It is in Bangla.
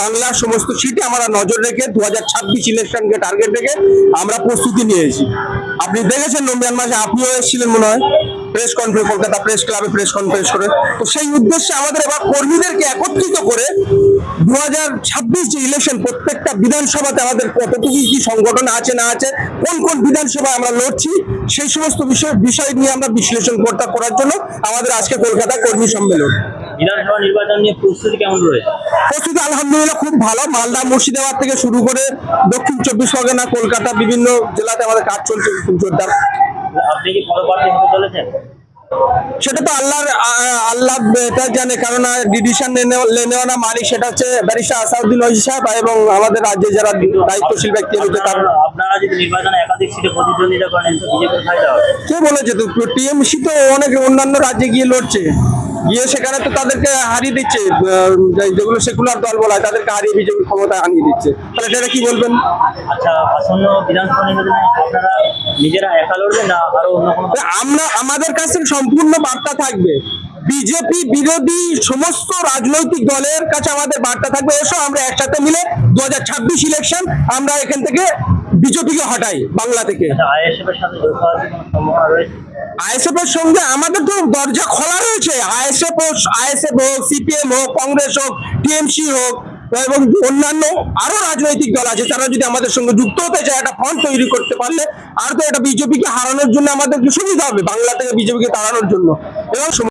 বাংলার সমস্ত সিটে আমরা নজর রেখে দু হাজার ছাব্বিশ ইলেকশনকে টার্গেট রেখে আমরা প্রস্তুতি নিয়েছি। আপনি দেখেছেন রমজান মাসে আপনিও এসেছিলেন মনে হয়? প্রেস কনফারেন্স কলকাতা প্রেস ক্লাবে প্রেস কনফারেন্স করে। তো সেই উদ্দেশ্যে আমাদের এবার কর্মীদেরকে একত্রিত করে দু হাজার ছাব্বিশ যে ইলেকশন প্রত্যেকটা বিধানসভাতে আমাদের কতটুকু কি সংগঠন আছে না আছে, কোন কোন বিধানসভায় আমরা লড়ছি, সেই সমস্ত বিষয় বিষয় নিয়ে আমরা বিশ্লেষণ করতে করার জন্য আমাদের আজকে কলকাতা কর্মী সম্মেলন। বিধানসভা নির্বাচন নিয়ে প্রস্তুতি কেমন রয়েছে? প্রস্তুতি আলহামদুলিল্লাহ খুব ভালো। মালদা মুর্শিদাবাদ থেকে শুরু করে দক্ষিণ চব্বিশ পরগনা কলকাতা বিভিন্ন জেলাতে আমাদের কাজ চলছে খুব জোরদার আপনি কি পদপ্রার্থী হতে চলেছেন? সেটা তো আল্লাহর আল্লাহ এটা জানে কারণ ডিসিশন নেওয়া না মালিক সেটা হচ্ছে ব্যারিস্টার আসাউদ্দিন ওয়াইসি সাহেব এবং আমাদের রাজ্যে যারা দায়িত্বশীল ব্যক্তি রয়েছে তার। আপনারা- যদি নির্বাচনে একাধিক সিটে প্রতিদ্বন্দ্বিতা করেন কে বলেছে তো? টিএমসি তো অনেক অন্যান্য রাজ্যে গিয়ে লড়ছে। গিয়ে সেখানে তো তাদেরকে হারিয়ে দিচ্ছে যেগুলো সেকুলার দল বলা হয় তাদেরকে হারিয়ে বিজেপি ক্ষমতা আনিয়ে দিচ্ছে। তাহলে সেটা কি বলবেন? আচ্ছা আসন্ন বিধানসভা নির্বাচনে আপনারা নিজেরা একা লড়বেন না আরও অন্য কোনো আমরা আমাদের কাছে সম্পূর্ণ বার্তা থাকবে। বিজেপি বিরোধী সমস্ত রাজনৈতিক দলের কাছে আমাদের বার্তা থাকবে। এসো আমরা একসাথে মিলে দু হাজার ছাব্বিশ ইলেকশন আমরা এখান থেকে বিজেপিকে হটাই বাংলা থেকে। আইএসএফ এর রয়েছে? আইএসএফ এর সঙ্গে আমাদের তো দরজা খোলা রয়েছে। আইএসএফ হোক আইএসএফ হোক সিপিএম হোক কংগ্রেস হোক টিএমসি হোক এবং অন্যান্য আরও রাজনৈতিক দল আছে তারা যদি আমাদের সঙ্গে যুক্ত হতে চায় একটা ফ্রন্ট তৈরি করতে পারলে আর তো এটা বিজেপিকে হারানোর জন্য আমাদের সুবিধা হবে বাংলা থেকে বিজেপিকে তাড়ানোর জন্য। এবং